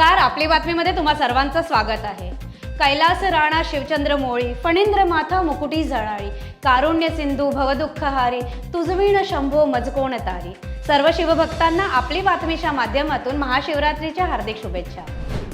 नमस्कार आपली बातमीमध्ये तुम्हा सर्वांचं स्वागत आहे. कैलास राणा शिवचंद्र मोळी फणींद्र माथा मुकुटी झळाळी कारुण्य सिंधू भवदुःखहारी तुझवीण शंभो मजकोण तारी. सर्व शिवभक्तांना आपली बातमीच्या माध्यमातून महाशिवरात्रीच्या हार्दिक शुभेच्छा.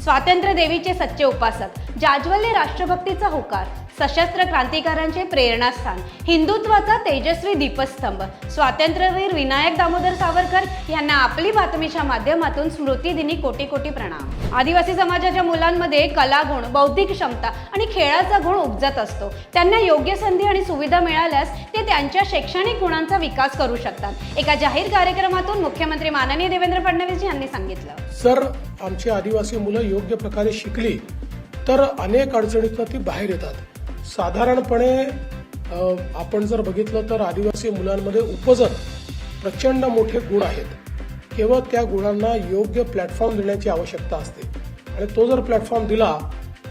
स्वातंत्र्य देवीचे सच्चे उपासक जाज्वल्य राष्ट्रभक्तीचा होकार सशस्त्र क्रांतिकारांचे प्रेरणास्थान हिंदुत्वाचा तेजस्वी दीपस्तंभ स्वातंत्र्यवीर विनायक दामोदर सावरकर यांना आपली बातमीच्या माध्यमातून स्मृतिदिनी कोटी कोटी प्रणाम. आदिवासी समाजाच्या मुलांमध्ये कलागुण बौद्धिक क्षमता आणि खेळाचा गुण उपजत असतो. त्यांना योग्य संधी आणि सुविधा मिळाल्यास ते त्यांच्या शैक्षणिक गुणांचा विकास करू शकतात. एका जाहीर कार्यक्रमातून मुख्यमंत्री माननीय देवेंद्र फडणवीस यांनी सांगितलं. जर आमची आदिवासी मुलं योग्य प्रकारे शिकली तर अनेक अडचणीतनं ती बाहेर येतात. साधारणपणे आपण जर बघितलं तर आदिवासी मुलांमध्ये उपजत प्रचंड मोठे गुण आहेत. केवळ त्या गुणांना योग्य प्लॅटफॉर्म देण्याची आवश्यकता असते. आणि तो जर प्लॅटफॉर्म दिला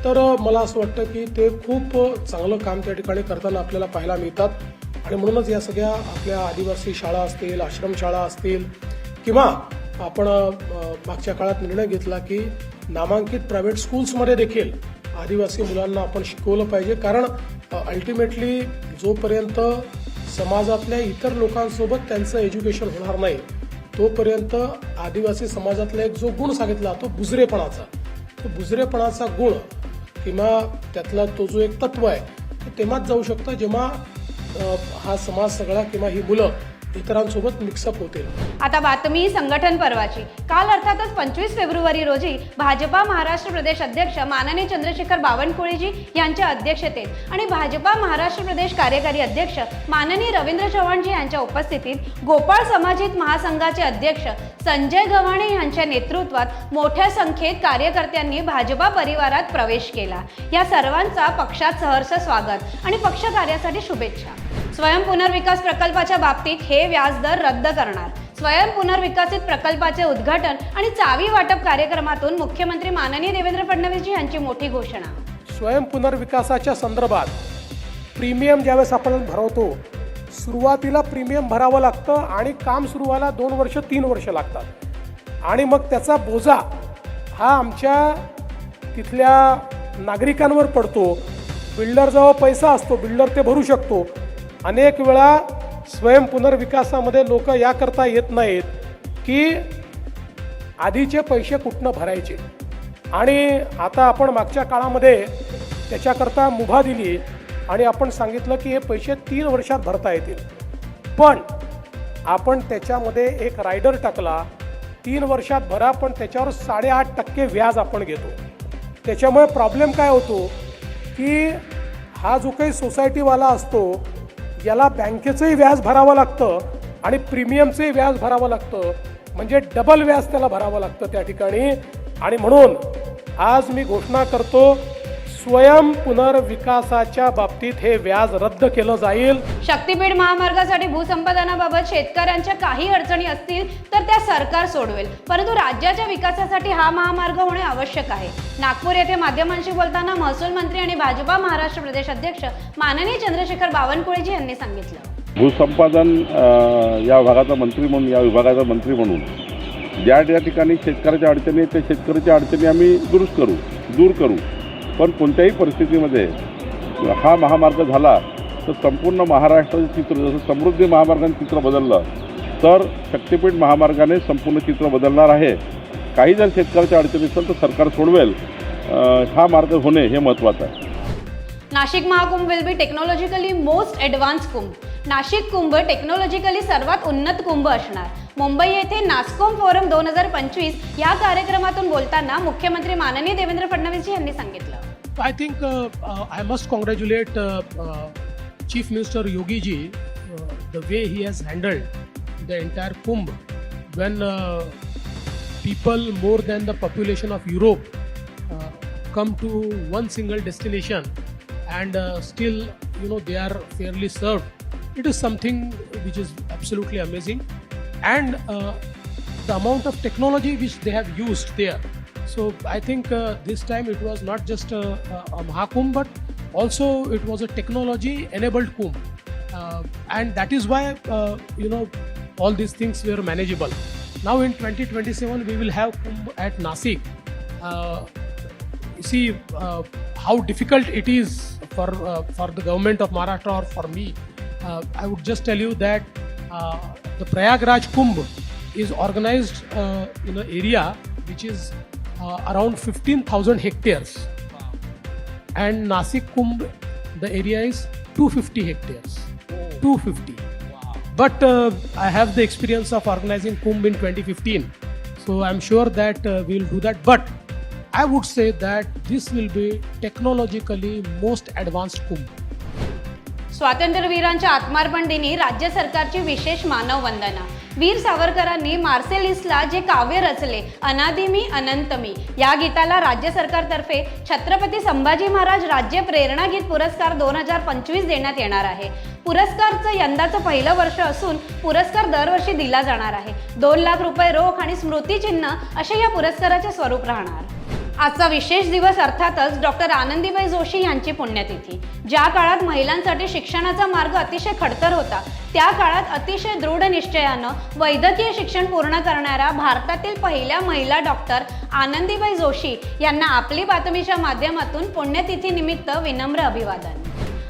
तर मला असं वाटतं की ते खूप चांगलं काम त्या ठिकाणी करताना आपल्याला पाहायला मिळतात. आणि म्हणूनच या सगळ्या आपल्या आदिवासी शाळा असतील आश्रमशाळा असतील किंवा आपण मागच्या काळात निर्णय घेतला की नामांकित प्रायव्हेट स्कूल्समध्ये देखील आदिवासी मुलांना आपण शिकवलं पाहिजे. कारण अल्टिमेटली जोपर्यंत समाजातल्या इतर लोकांसोबत त्यांचं एज्युकेशन होणार नाही तोपर्यंत आदिवासी समाजातला एक जो गुण सांगितला तो बुजरेपणाचा. तो बुजरेपणाचा गुण किंवा त्यातला तो जो एक तत्व आहे ते तेव्हाच जाऊ शकतं जेव्हा हा समाज सगळा किंवा ही मुलं इतरांसोबत मिक्सअप होते. आता बातमी संघटन पर्वाची. काल अर्थातच पंचवीस फेब्रुवारी रोजी भाजपा महाराष्ट्र प्रदेश अध्यक्ष माननीय चंद्रशेखर बावनकुळेजी यांच्या अध्यक्षतेत आणि भाजपा महाराष्ट्र प्रदेश कार्यकारी अध्यक्ष माननीय रवींद्र चव्हाणजी यांच्या उपस्थितीत गोपाळ समाजित महासंघाचे अध्यक्ष संजय गव्हाणे यांच्या नेतृत्वात मोठ्या संख्येत कार्यकर्त्यांनी भाजपा परिवारात प्रवेश केला. या सर्वांचा पक्षात सहर्ष स्वागत आणि पक्ष कार्यासाठी शुभेच्छा. स्वयं पुनर्विकास प्रकल्पाच्या बाबतीत हे व्याजदर रद्द करणार. स्वयं पुनर्विकसित प्रकल्पाचे उद्घाटन आणि चावी वाटप कार्यक्रमातून मुख्यमंत्री माननीय देवेंद्र फडणवीस यांची मोठी घोषणा. स्वयं पुनर्विकासाच्या संदर्भात प्रीमियम ज्यावेळेस आपण भरवतो सुरुवातीला प्रीमियम भरावं लागतं आणि काम सुरू व्हायला दोन वर्ष तीन वर्ष लागतात. आणि मग त्याचा बोजा हा आमच्या तिथल्या नागरिकांवर पडतो. बिल्डरजवळ पैसा असतो बिल्डर ते भरू शकतो. अनेक वेळा स्वयं पुनर्विकासामध्ये लोक याकरता येत नाहीत की आधीचे पैसे कुठनं भरायचे. आणि आता आपण मागच्या काळामध्ये त्याच्याकरता मुभा दिली आणि आपण सांगितलं की हे पैसे तीन वर्षात भरता येतील. पण आपण त्याच्यामध्ये एक रायडर टाकला तीन वर्षात भरा पण त्याच्यावर साडेआठ टक्के व्याज आपण घेतो. त्याच्यामुळे प्रॉब्लेम काय होतो की हा जो काही सोसायटीवाला असतो याला बँकेचंही व्याज भरावं लागतं आणि प्रीमियमचंही व्याज भरावं लागतं. म्हणजे डबल व्याज त्याला भरावं लागतं त्या ठिकाणी. आणि म्हणून आज मी घोषणा करतो स्वयं पुनर्विकासाच्या बाबतीत हे व्याज रद्द केलं जाईल. शक्तीपीठ महामार्गासाठी भूसंपादनाबाबत शेतकऱ्यांच्या काही अडचणी असतील तर त्या सरकार सोडवेल. परंतु राज्याच्या विकासासाठी हा महामार्ग होणे आवश्यक आहे. नागपूर येथे माध्यमांशी बोलताना महसूल मंत्री आणि भाजपा महाराष्ट्र प्रदेश अध्यक्ष माननीय चंद्रशेखर बावनकुळेजी यांनी सांगितलं. भूसंपादन या भागाचा मंत्री म्हणून या विभागाचा मंत्री म्हणून ज्या ज्या ठिकाणी शेतकऱ्याच्या अडचणी आहेत त्या शेतकऱ्याच्या अडचणी आम्ही दुरुस्त करू दूर करू. पण कोणत्याही परिस्थितीमध्ये हा महामार्ग झाला तर संपूर्ण महाराष्ट्राचं चित्र जसं समृद्धी महामार्गाने चित्र बदललं तर शक्तीपीठ महामार्गाने संपूर्ण चित्र बदलणार आहे. काही जर शेतकऱ्याच्या अडचणी असेल तर सरकार सोडवेल. हा मार्ग होणे हे महत्त्वाचं आहे. Nashik Mahakumbh will be technologically most advance Kumbh. Nashik Kumbh technologically सर्वात उन्नत कुंभ असणार. मुंबई येथे नास्कॉम फोरम दोन हजार पंचवीस या कार्यक्रमातून बोलताना मुख्यमंत्री माननीय देवेंद्र फडणवीस यांनी सांगितलं. I think uh, uh, I must congratulate uh, uh, Chief Minister Yogi ji uh, the way he has handled the entire Kumbh when uh, people more than the population of Europe uh, come to one single destination and uh, still you know they are fairly served. It is something which is absolutely amazing and uh, the amount of technology which they have used there so I think uh, this time it was not just a, a, Mahakumbh, but also it was a technology-enabled Kumbh, uh, and that is why uh, you know all these things were manageable. Now in 2027 we will have Kumbh at Nasik, uh, you see uh, how difficult it is for uh, for the government of Maharashtra or for me. Uh, I would just tell you that uh, the Prayagraj Kumbh is organized uh, in an area which is uh, around 15,000 hectares, and Nasik Kumbh, the area is 250 hectares. 250. But uh, I have the experience of organizing Kumbh in 2015, so I'm sure that uh, we'll do that. But I would say that this will be technologically most advanced Kumbh. स्वातंत्र्यवीरांच्या आत्मार्पण दिनी राज्य सरकारची विशेष मानव वीर सावरकरांनी मार्सेलिसला जे काव्य रचले अनादिमी अनंतमी या गीताला राज्य सरकारतर्फे छत्रपती संभाजी महाराज राज्य प्रेरणा गीत पुरस्कार दोन हजार पंचवीस देण्यात येणार आहे. पुरस्कारचं यंदाचं पहिलं वर्ष असून पुरस्कार दरवर्षी दिला जाणार आहे. दोन लाख रुपये रोख आणि स्मृतिचिन्ह असे या पुरस्काराचे स्वरूप राहणार. आजचा विशेष दिवस अर्थातच डॉक्टर आनंदीबाई जोशी यांची पुण्यतिथी. ज्या काळात महिलांसाठी शिक्षणाचा मार्ग अतिशय खडतर होता त्या काळात अतिशय दृढ निश्चयानं वैद्यकीय शिक्षण पूर्ण करणाऱ्या भारतातील पहिल्या महिला डॉक्टर आनंदीबाई जोशी यांना आपली बातमीच्या माध्यमातून पुण्यतिथीनिमित्त विनम्र अभिवादन.